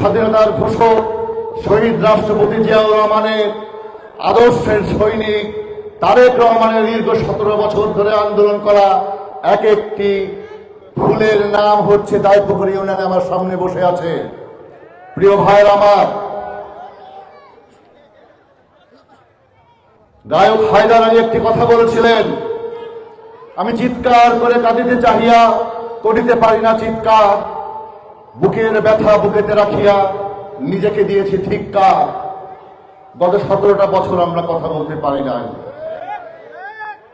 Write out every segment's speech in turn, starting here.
স্বাধীনতার ঘোষক শহীদ রাষ্ট্রপতি জিয়াউর রহমানের আদর্শের সৈনিক তারেক রহমানের দীর্ঘ সতেরো বছর ধরে আন্দোলন করা এক একটি ফুলের নাম হচ্ছে দায়পুকুর ইউনিয়নে আমার সামনে বসে আছে। প্রিয় ভাইয়ের আমার, গায়ক হায়দার আলী একটি কথা বলেছিলেন, আমি চিৎকার করে কাঁদিতে চাহিয়া করিতে পারি না চিৎকার। বুকের ব্যথা বুকেতে রাখিয়া নিজেকে দিয়েছি ধিক্কার গত সতেরোটা বছর আমরা কথা বলতে পারি নাই।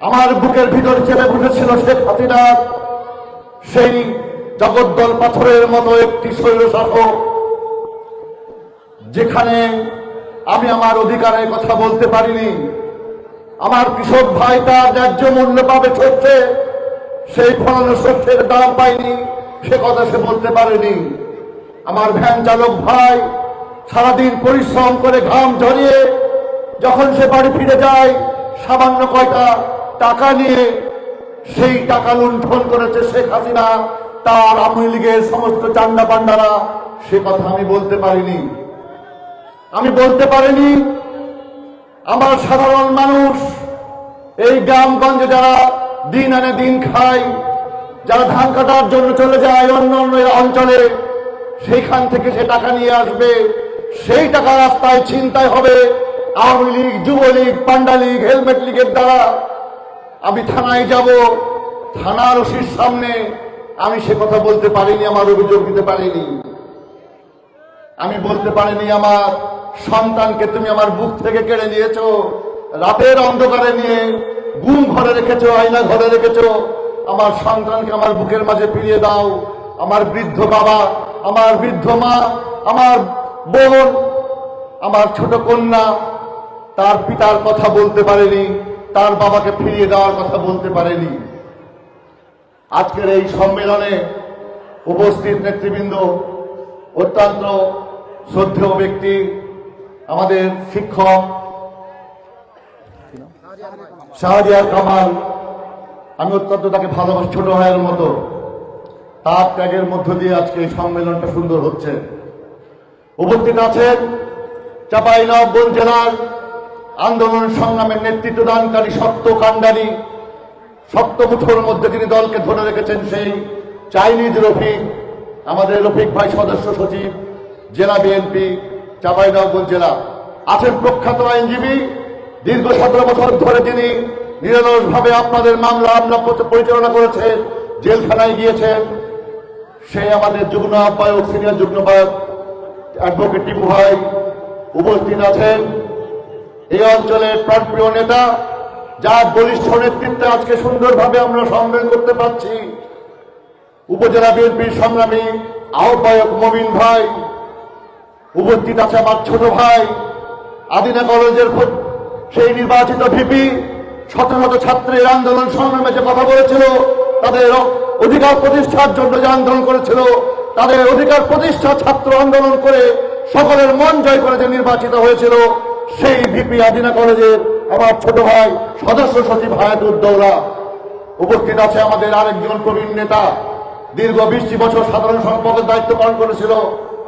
আমার বুকের ভিতর চেপে বসেছিল শেখ হাসিনা। সেই জগদ্দল পাথরের মতো একটি শৈল শাসক যেখানে আমি আমার অধিকারের কথা বলতে পারিনি। আমার কৃষক ভাই তার ন্যায্য মূল্য পাবে সেই ফলানো শস্যের দাম পাইনি। সে কথা সে বলতে পারেনি। আমার ভ্যান চালক ভাই সারাদিন পরিশ্রম করে ঘাম ঝরিয়ে যখন সে বাড়ি ফিরে যায়, সামান্য কয়টা টাকা নিয়ে সেই টাকা লুণ্ঠন করেছে শেখ হাসিনা, তার আওয়ামী লীগের সমস্ত চান্ডা পান্ডারা সে কথা আমি বলতে পারিনি। আমি বলতে পারিনি, আমার সাধারণ মানুষ এই গ্রামগঞ্জে যারা দিন আনে দিন খায় যারা ধান কাটার জন্য চলে যায় অন্য অন্য অঞ্চলে, সেইখান থেকে সে টাকা নিয়ে আসবে। সেই টাকা রাস্তায় ছিনতাই হবে। Awami League, Jubo League, panda league, helmet লীগের দ্বারা আমি থানায় যাব। থানার ওসির সামনে আমি সে কথা বলতে পারিনি, আমার অভিযোগ দিতে পারিনি। আমি বলতে পারিনি, আমার সন্তানকে তুমি আমার বুক থেকে কেড়ে নিয়েছো। রাতের অন্ধকারে নিয়ে গুম ঘরে রেখেছো, আয়না ঘরে রেখেছো। আমার সন্তানকে আমার বুকের মাঝে ফিরিয়ে দাও। আমার বৃদ্ধ বাবা, আমার বৃদ্ধ মা, আমার বোন, আমার ছোট কন্যা, তার পিতার কথা বলতে পারেনি, তার বাবাকে ফিরিয়ে দেওয়ার কথা বলতে পারেনি। আজকের এই সম্মেলনে উপস্থিত নেতৃবৃন্দ, অত্যন্ত শ্রদ্ধেয় ব্যক্তি, আমাদের শিক্ষক, শাহরিয়ার কামাল আমি অত্যন্ত তাকে ভালোবাসি, ছোট ভাইয়ের মতো। তার ত্যাগের মধ্য দিয়ে আজকে এই সম্মেলনটা সুন্দর হচ্ছে। উপস্থিত আছেন চাপাই নবগঞ্জ জেলার আন্দোলন সংগ্রামের নেতৃত্ব দানকারী সত্য কান্ডারি শক্ত মুঠোর মধ্যে তিনি দলকে ধরে রেখেছেন সেই চাইনিজ রফিক, আমাদের রফিক ভাই সদস্য সচিব, জেলা বিএনপি, চাঁপাইনবাবগঞ্জ জেলা। আছেন প্রখ্যাত আইনজীবী, দীর্ঘ সতেরো বছর ধরে তিনি নিরলসভাবে আপনাদের মামলা আমলা পরিচালনা করেছেন জেলখানায় গিয়েছেন সে আমাদের যুগ্ম আহ্বায়ক, সিনিয়র যুগ্ম অ্যাডভোকেট টিপু ভাই উপস্থিত আছেন। এই অঞ্চলের প্রাণপ্রিয় নেতা, যার বলিষ্ঠ নেতৃত্বে আজকে সুন্দরভাবে আমরা সম্মেলন করতে পারছি। উপজেলা বিএনপির সংগ্রামী আহ্বায়ক মমিন ভাই, উপস্থিত আছে আমার ছোট ভাই, আদিনা কলেজের সেই নির্বাচিত ভিপি শত শত ছাত্রের আন্দোলন সংগ্রামে যে কথা বলেছিল। তাদের অধিকার প্রতিষ্ঠার জন্য যে আন্দোলন করেছিল, তাদের অধিকার প্রতিষ্ঠা ছাত্র আন্দোলন করে সকলের মন জয় করে যে নির্বাচিত হয়েছিল, সেই ভিপি আদিনা কলেজের আমার ছোট ভাই, সদস্য সচিব হায়াতুদ্দৌলা উপস্থিত আছে আমাদের আরেকজন প্রবীণ নেতা, দীর্ঘ বিশটি বছর সাধারণ সম্পাদকের দায়িত্ব পালন করেছিল,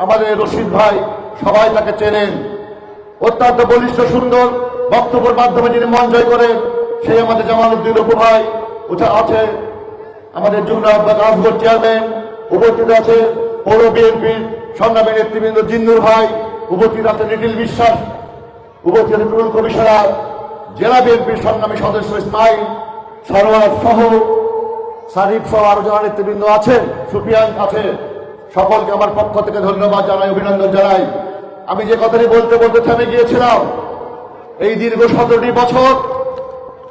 আমাদের রশিদ ভাই, সবাই তাকে চেনেন। অত্যন্ত বলিষ্ঠ, সুন্দর বক্তব্যের মাধ্যমে যিনি মন জয় করেন সেই আমাদের জামালউদ্দিন অপু ভাই উঠা আছে। আমাদের যুগ্ম আসগর চেয়ারম্যান উপস্থিত আছে। পৌর বিএনপির সংগ্রামী নেতৃবৃন্দ জিন্দুর ভাই, উপস্থিত আছে নিখিল বিশ্বাস, উপস্থিত আছে টুরুল কমিশনার, জেলা বিএনপির সংগ্রামী সদস্য ইসমাইল সরোয়ার সহ সারিফ সহ আরও যারা নেতৃবৃন্দ আছেন সুফিয়ান আছে। সকলকে আমার পক্ষ থেকে ধন্যবাদ জানাই, অভিনন্দন জানাই। আমি যে কথাটি বলতে বলতে থেমে গিয়েছিলাম, এই দীর্ঘ সতেরোটি বছর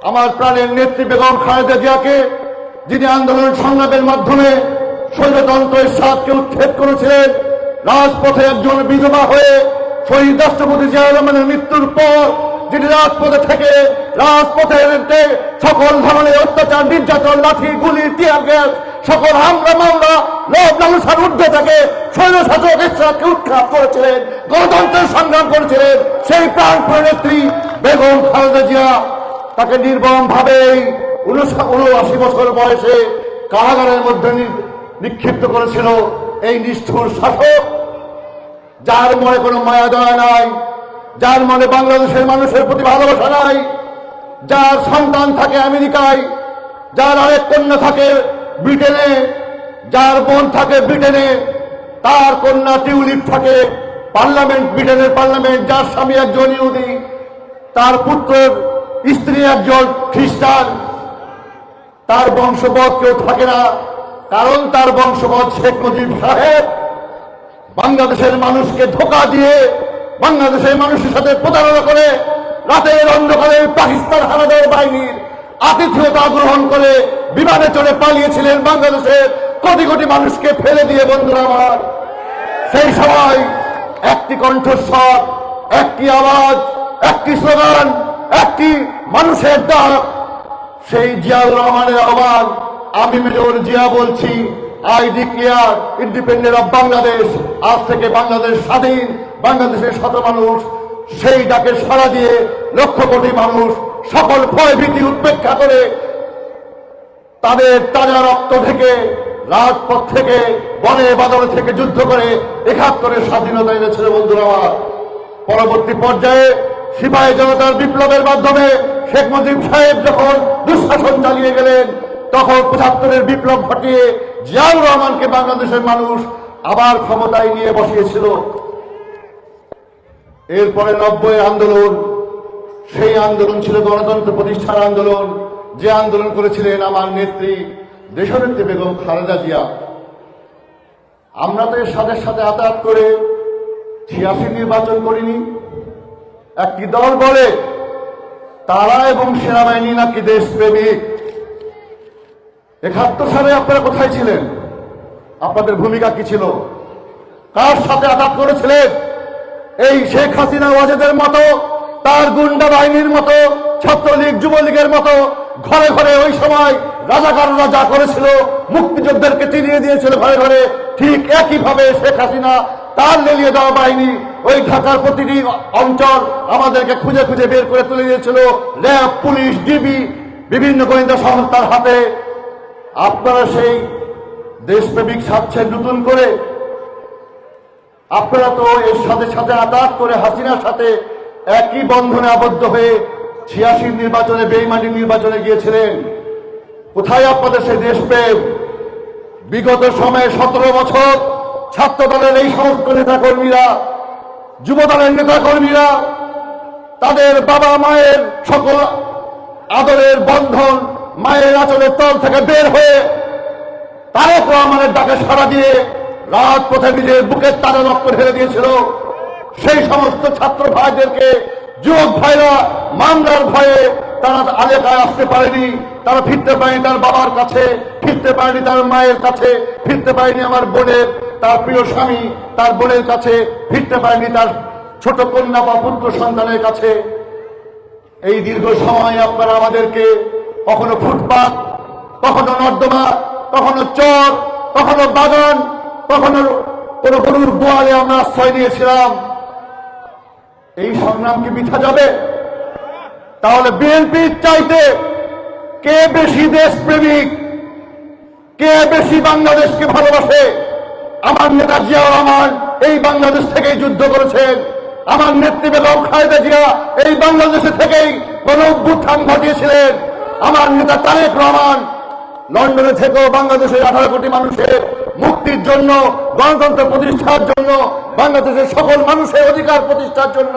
আমার প্রাণের নেত্রী বেগম খালেদা জিয়াকে, যিনি আন্দোলন সংগ্রামের মাধ্যমে স্বৈরতন্ত্রের সাথকে উচ্ছেদ করেছিলেন, রাজপথে একজন বিধবা হয়ে শহীদ রাষ্ট্রপতি জিয়া রহমানের মৃত্যুর পর যিনি রাজপথে থেকে রাজপথের সকল ধরনের অত্যাচার, নির্যাতন, লাঠি, গুলি, টিয়ার গ্যাস, সকল হামলা, মামলা লোভ লালসার ঊর্ধ্বে থেকে স্বৈর শাসক ইসরাতকে উৎখাত করেছিলেন, গণতন্ত্রের সংগ্রাম করেছিলেন, সেই প্রাণ নেত্রী বেগম খালেদা জিয়া। তাকে নির্মম ভাবে উনআশি বছর বয়সে কারাগারের মধ্যে নিক্ষিপ্ত করেছিল এই নিষ্ঠুর শাসক। যার মনে কোনো মায়া দয়া নাই, যার মনে বাংলাদেশের মানুষের প্রতি ভালোবাসা নাই, যার সন্তান থাকে আমেরিকায়, যার আরেক কন্যা থাকে ব্রিটেনে, যার বোন থাকে ব্রিটেনে, তার কন্যা টিউলিপ থাকে পার্লামেন্ট, ব্রিটেনের পার্লামেন্ট, যার স্বামী একজন ইহুদি, তার পুত্রের স্ত্রী একজন খ্রিস্টান, তার বংশপদ কেউ থাকে না, কারণ তার বংশপদ শেখ মুজিব সাহেব। বাংলাদেশের মানুষকে ধোকা দিয়ে বাংলাদেশের মানুষের সাথে প্রতারণা করে রাতের অন্ধকারে পাকিস্তান হানাদার বাহিনীর আতিথ্যতা গ্রহণ করে বিমানে চড়ে পালিয়েছিলেন বাংলাদেশের কোটি কোটি মানুষকে ফেলে দিয়ে, বন্ধুরা আমার। সেই সময় একটি কণ্ঠস্বর, একটি আওয়াজ, একটি স্লোগান একটি মানুষের ডাক সেই জিয়াউর রহমানের আহ্বান আমি মেজর জিয়া বলছি, I declare independent of Bangladesh, আজ থেকে বাংলাদেশ স্বাধীন, বাংলাদেশের শত মানুষ, সেই ডাকে সাড়া দিয়ে লক্ষ কোটি মানুষ সকল ভয় ভীতি উপেক্ষা করে তাদের তাজা রক্ত থেকে, রাজপথ থেকে, বনে বাদলে থেকে যুদ্ধ করে একাত্তরের স্বাধীনতা এনেছিল বন্ধুরা পরবর্তী পর্যায়ে সিপাহী জনতার বিপ্লবের মাধ্যমে শেখ মুজিব সাহেব যখন দুঃশাসন চালিয়ে গেলেন, তখন পঁচাত্তরের বিপ্লব ঘটিয়ে জিয়াউর রহমানকে বাংলাদেশের মানুষ আবার ক্ষমতায় নিয়ে বসিয়েছিল। এরপরে নব্বই আন্দোলন, সেই আন্দোলন ছিল গণতন্ত্র প্রতিষ্ঠার আন্দোলন। যে আন্দোলন করেছিলেন আমার নেত্রী, দেশনেত্রী বেগম খালেদা জিয়া। আমরা তো এর সাথে সাথে আতাত করে ছিয়াশি নির্বাচন করিনি। একটি দল বলে, তারা এবং সেনাবাহিনী নাকি দেশপ্রেমিক একাত্তর সালে আপনারা কোথায় ছিলেন? আপনাদের ভূমিকা কি ছিল? কার সাথে আঘাত করেছিলেন? এই শেখ হাসিনা ওয়াজেদের মতো, তার গুন্ডা বাহিনীর মতো, ছাত্রলীগ, যুবলীগের মতো, ঘরে ঘরে ওই সময় রাজাকাররা যা করেছিল, মুক্তিযোদ্ধাদেরকে চিনিয়ে দিয়েছিল ঘরে ঘরে, ঠিক একইভাবে শেখ হাসিনা তার লেলিয়ে দেওয়া বাহিনী ওই ঢাকার প্রতিটি অঞ্চল আমাদেরকে খুঁজে খুঁজে বের করে তুলে দিয়েছিল। র্যাব, পুলিশ, ডিবি, বিভিন্ন গোয়েন্দা সংস্থার হাতে। আপনারা সেই দেশপ্রেমিক সাচ্ছেন নতুন করে আপনারা তো এর সাথে সাথে আঘাত করে হাসিনার সাথে একই বন্ধনে আবদ্ধ হয়ে ছিয়াশির নির্বাচনে বেইমানি নির্বাচনে গিয়েছিলেন। কোথায় আপনাদের সেই দেশপ্রেম? বিগত সময়ে সতেরো বছর ছাত্র দলের এই সমস্ত নেতাকর্মীরা যুব দলের নেতাকর্মীরা, তাদের বাবা মায়ের সকল আদরের বন্ধন মায়ের আচলের তল থেকে বের হয়ে তারেক রহমানের ডাকে সাড়া দিয়ে রাজপথে নিজের বুকের তারা রক্ত ফেলে দিয়েছিল। সেই সমস্ত ছাত্র ভাইদেরকে, যুবক ভাইরা, মামলার ভয়ে তারা আলেকায় আসতে পারেনি, তারা ফিরতে পারেনি তার বাবার কাছে, ফিরতে পারেনি তার মায়ের কাছে, ফিরতে পারেনি আমার বোনের তার প্রিয় স্বামী তার বোনের কাছে ফিরতে পারেনি তার ছোট কন্যা বা পুত্র সন্তানের কাছে। এই দীর্ঘ সময় আপনারা আমাদেরকে কখনো ফুটপাত, কখনো নর্দমা কখনো চর, কখনো বাগান, কখনো কোনো গরুর গোয়ালে আমরা আশ্রয় নিয়েছিলাম। এই সংগ্রাম কি মিথা যাবে? তাহলে বিএনপির চাইতে কে বেশি দেশপ্রেমিক, কে বেশি বাংলাদেশকে ভালোবাসে? আমার নেতা জিয়া রহমান এই বাংলাদেশ থেকেই যুদ্ধ করেছেন। আমার নেত্রী বেগম জিয়া এই বাংলাদেশে থেকেই গণ অভ্যুত্থান ঘটিয়েছিলেন। আমার নেতা তারেক রহমান লন্ডনে থেকেও বাংলাদেশের আঠারো কোটি মানুষের মুক্তির জন্য, গণতন্ত্র প্রতিষ্ঠার জন্য, বাংলাদেশের সকল মানুষের অধিকার প্রতিষ্ঠার জন্য,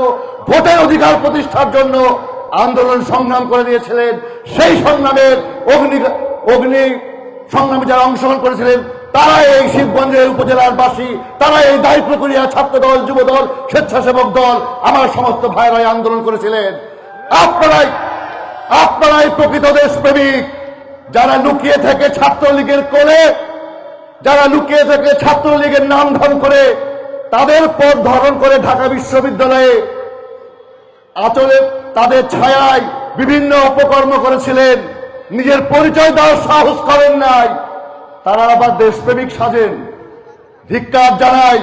ভোটের অধিকার প্রতিষ্ঠার জন্য আন্দোলন সংগ্রাম করে দিয়েছিলেন। সেই সংগ্রামের অগ্নি অগ্নি সংগ্রামে যারা অংশগ্রহণ করেছিলেন তারা এই শিবগঞ্জের উপজেলার বাসী তারা এই দায়ী প্রক্রিয়া ছাত্র দল, যুব দল, স্বেচ্ছাসেবক দল, আমার সমস্ত ভাইরাই আন্দোলন করেছিলেন। আপনারাই আপনারাই প্রকৃত দেশপ্রেমিক, যারা লুকিয়ে থেকে ছাত্রলীগের কোলে যারা লুকিয়ে থেকে ছাত্রলীগের নাম ধাম করে, তাদের পথ ধারণ করে ঢাকা বিশ্ববিদ্যালয়ে আচলে তাদের ছায়ায় বিভিন্ন অপকর্ম করেছিলেন। নিজের পরিচয় দেওয়ার সাহস করেন নাই। তারা আবার দেশপ্রেমিক সাজেন ধিক্কার জানায়,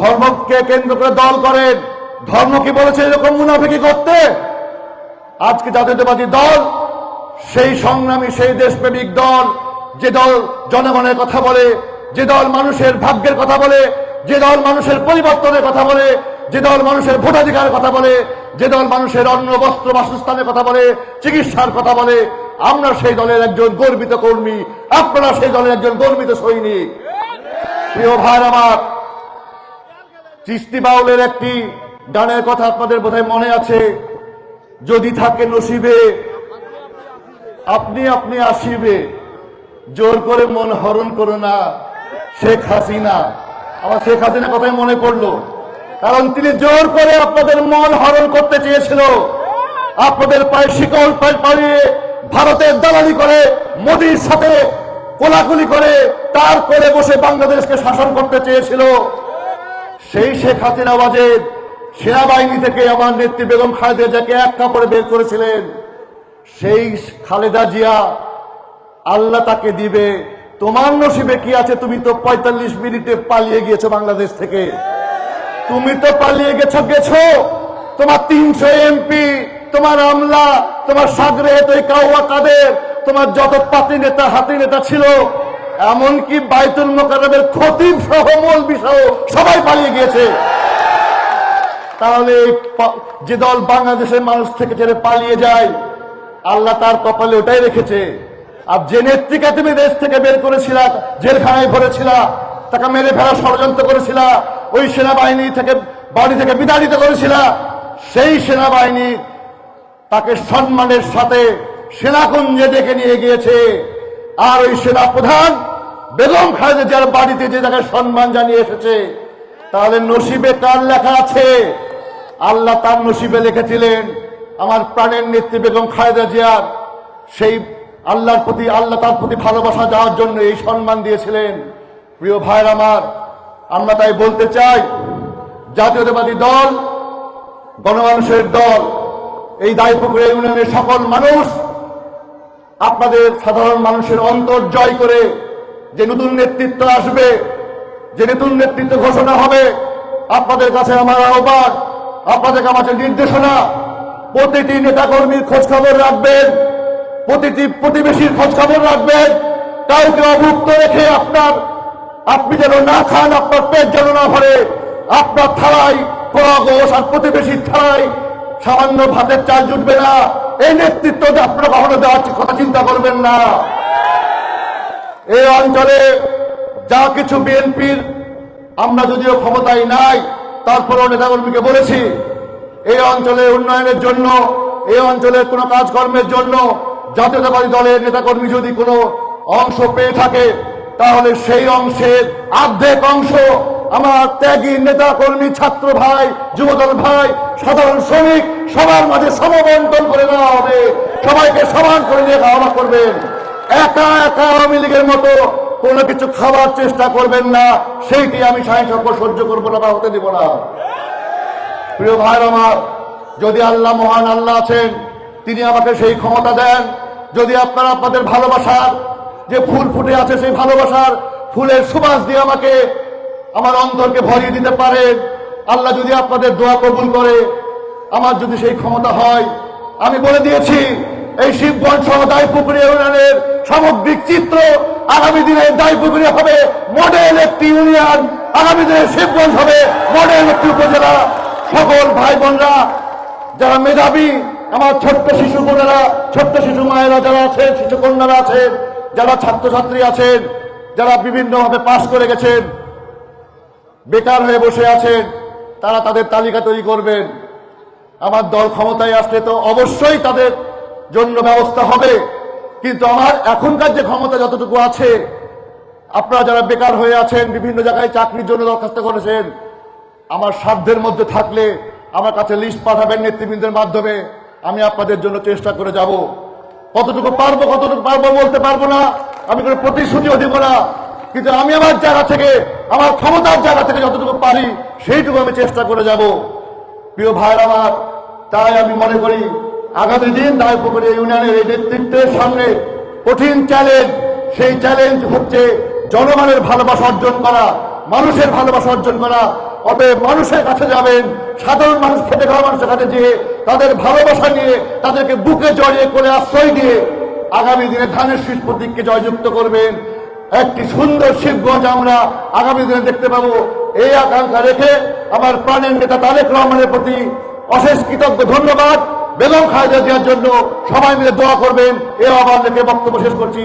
ধর্মকে কেন্দ্র করে দল করেন। ধর্ম কি বলেছে এরকম মুনাফিকি করতে? আজকে জাতীয়তাবাদী দল, সেই সংগ্রামী, সেই দেশপ্রেমিক দল, যে দল জনগণের কথা বলে, যে দল মানুষের ভাগ্যের কথা বলে, যে দল মানুষের পরিবর্তনের কথা বলে, যে দল মানুষের ভোটাধিকারের কথা বলে, যে দল মানুষের অন্ন, বস্ত্র, বাসস্থানের কথা বলে, চিকিৎসার কথা বলে আমরা সেই দলের একজন গর্বিত কর্মী, আপনারা সেই দলের একজন গর্বিত সৈনিক। প্রিয় ভাই আমার, চিস্তি বাউলের একটি গানের কথা আপনাদের বোধহয় মনে আছে? যদি থাকে নসিবে, আপনি আপনি আসিবে। জোর করে মন হরণ করো না, শেখ হাসিনা। আমার শেখ হাসিনা কথাই মনে পড়ল। কারণ তিনি জোর করে আপনাদের মন হরণ করতে চেয়েছিল। আপনাদের পায়ে শিকল পায়ে পালিয়ে ভারতের দালালি করে, মোদির সাথে কোলাকুলি করে, তার করে বসে বাংলাদেশকে শাসন করতে চেয়েছিল। সেই শেখ হাসিনা ওয়াজেদ সেনাবাহিনী থেকে আমার নেত্রী বেগম খালেদা জিয়াকে এক কাপড়ে বের করেছিলেন। সেই খালেদা জিয়া আল্লাহ তাকে দিবে। তোমার নসিবে কি আছে? তুমি তো পঁয়তাল্লিশ মিনিটে পালিয়ে গিয়েছো বাংলাদেশ থেকে। তুমি তো পালিয়ে গেছো গেছো তোমার তিনশো এমপি তোমার আমলা, তোমার সাগরে তুই কাউয়া কাদের? তোমার যত পাতি নেতা, হাতি নেতা ছিল, এমনকি বাইতুল মোকারমের খতিব সহ মূল বিষয় সবাই পালিয়ে গিয়েছে। তাহলে যে দল বাংলাদেশের মানুষ থেকে ছেড়ে পালিয়ে যায়, আল্লাহ তার কপালে ওটাই রেখেছে। আর যে নেত্রীকে তুমি দেশ থেকে বের করেছিল, জেলখানায় ভরেছিল, তাকে মেরে ফেলা ষড়যন্ত্র করেছিল, ওই সেনাবাহিনী থেকে, বাড়ি থেকে বিতাড়িত করেছিল, সেই সেনাবাহিনী তাকে সম্মানের সাথে সেনাকুঞ্জে ডেকে নিয়ে গিয়েছে। আর ওই সেনা প্রধান বেগম খালেদা জিয়ার বাড়িতে যে তাকে সম্মান জানিয়ে এসেছে, তাহলে নসিবে কার লেখা আছে। আল্লাহ তার নসিবে লিখেছিলেন, আমার প্রাণের নেত্রী বেগম খালেদা জিয়ার সেই আল্লাহর প্রতি, আল্লাহ তার প্রতি ভালোবাসা যাওয়ার জন্য এই সম্মান দিয়েছিলেন। প্রিয় ভাইয়ের আমার, আমরা তাই বলতে চাই, জাতীয়তাবাদী দল, গণমানুষের দল এই দায়পুকুরে ইউনিয়নের সকল মানুষ, আপনাদের সাধারণ মানুষের অন্তর জয় করে যে নতুন নেতৃত্ব আসবে, যে নতুন নেতৃত্ব ঘোষণা হবে, আপনাদের কাছে আমার আহ্বান, আপনাদের কাছে নির্দেশনা, প্রতিটি নেতাকর্মীর খোঁজ খবর রাখবেন, প্রতিটি প্রতিবেশীর খোঁজ খবর রাখবেন, কাউকে অভুক্ত রেখে আপনার, আপনি যেন না খান, আপনার পেট যেন না ভরে, আপনার থালায় গোস আর প্রতিবেশীর থালায় সামান্য ভাতের চাল জুটবে না। এই নেতৃত্ব আপনারা কখনো দেওয়ার কথা চিন্তা করবেন না। এই অঞ্চলে যা কিছু বিএনপির, আমরা যদিও ক্ষমতায় নাই, তারপরেও নেতাকর্মীকে বলেছি, এই অঞ্চলে উন্নয়নের জন্য, এই অঞ্চলের কোনো কাজকর্মের জন্য জাতীয়তাবাদী দলের নেতাকর্মী যদি কোনো অংশ পেয়ে থাকে, তাহলে সেই অংশের অর্ধেক অংশ আমার ত্যাগী নেতা কর্মী ছাত্র ভাই, যুবদল ভাই, সাধারণ শ্রমিক, সবার মাঝে সমবন্টন করে নেওয়া হবে। সবাইকে সমান করে নিয়ে খাওয়া করবেন। একা একা আওয়ামী লীগের মতো কোনো কিছু খাওয়ার চেষ্টা করবেন না, সেইটি আমি সাহিত্য সহ্য করব না বা হতে দিব না। প্রিয় ভাই আমার, যদি আল্লাহ মহান আল্লাহ আছেন, তিনি আমাকে সেই ক্ষমতা দেন। যদি আপনারা আপনাদের ভালোবাসার যে ফুল ফুটে আছে সেই ভালোবাসার ফুলের সুবাস দিয়ে আমাকে আমার অন্তরকে ভরিয়ে দিতে পারেন আল্লাহ যদি আপনাদের দোয়া কবুল করে, আমার যদি সেই ক্ষমতা হয়, আমি বলে দিয়েছি, এই শিবগঞ্জ সহ দায়পুকুরি ইউনিয়নের সামগ্রিক চিত্র আগামী দিনে দায়পুকুরি হবে মডেল একটি ইউনিয়ন, আগামী দিনে শিবগঞ্জ হবে মডেল একটি উপজেলা। সকল ভাই বোনরা, যারা মেধাবী, আমার ছোট্ট শিশু বোনেরা, ছোট্ট শিশু মায়েরা যারা আছেন, শিশু কন্যারা আছেন, যারা ছাত্রছাত্রী আছেন, যারা বিভিন্নভাবে পাশ করে গেছেন বেকার হয়ে বসে আছেন, তারা তাদের তালিকা তৈরি করবেন। আমার দল ক্ষমতায় আসলে তো অবশ্যই তাদের জন্য ব্যবস্থা হবে। কিন্তু আমার এখনকার যে ক্ষমতা যতটুকু আছে, আপনারা যারা বেকার হয়ে আছেন, বিভিন্ন জায়গায় চাকরির জন্য দরখাস্ত করেছেন, আমার সাধ্যের মধ্যে থাকলে আমার কাছে লিস্ট পাঠাবেন নেতৃবৃন্দের মাধ্যমে। আমি আপনাদের জন্য চেষ্টা করে যাব। কতটুকু পারব কতটুকু পারব বলতে পারব না। আমি কোনো প্রতিশ্রুতিও দিব না। কিন্তু আমি আমার জায়গা থেকে আমার ক্ষমতার জায়গা থেকে যতটুকু পারি, সেইটুকু আমি চেষ্টা করে যাব। প্রিয় ভাইয়ের আমার, তাই আমি মনে করি, আগামী দিন দায়পুকুরে ইউনিয়নের এই নেতৃত্বের সামনে কঠিন চ্যালেঞ্জ সেই চ্যালেঞ্জ হচ্ছে জনগণের ভালোবাসা অর্জন করা, মানুষের ভালোবাসা অর্জন করা। অতএব মানুষের কাছে যাবেন, সাধারণ মানুষ, খেটে খাওয়া মানুষের কাছে যেয়ে তাদের ভালোবাসা নিয়ে, তাদেরকে বুকে জড়িয়ে করে আশ্রয় দিয়ে আগামী দিনে ধানের শীষ প্রতীককে জয়যুক্ত করবেন। একটি সুন্দর শিবগঞ্জ আমরা আগামী দিনে দেখতে পাবো। এই আকাঙ্ক্ষা রেখে আমার প্রাণের নেতা তারেক রহমানের প্রতি অশেষ কৃতজ্ঞ ধন্যবাদ। বেগম খালেদা জিয়ার জন্য সবাই মিলে দোয়া করবেন। এ আবার রেখে বক্তব্য শেষ করছি।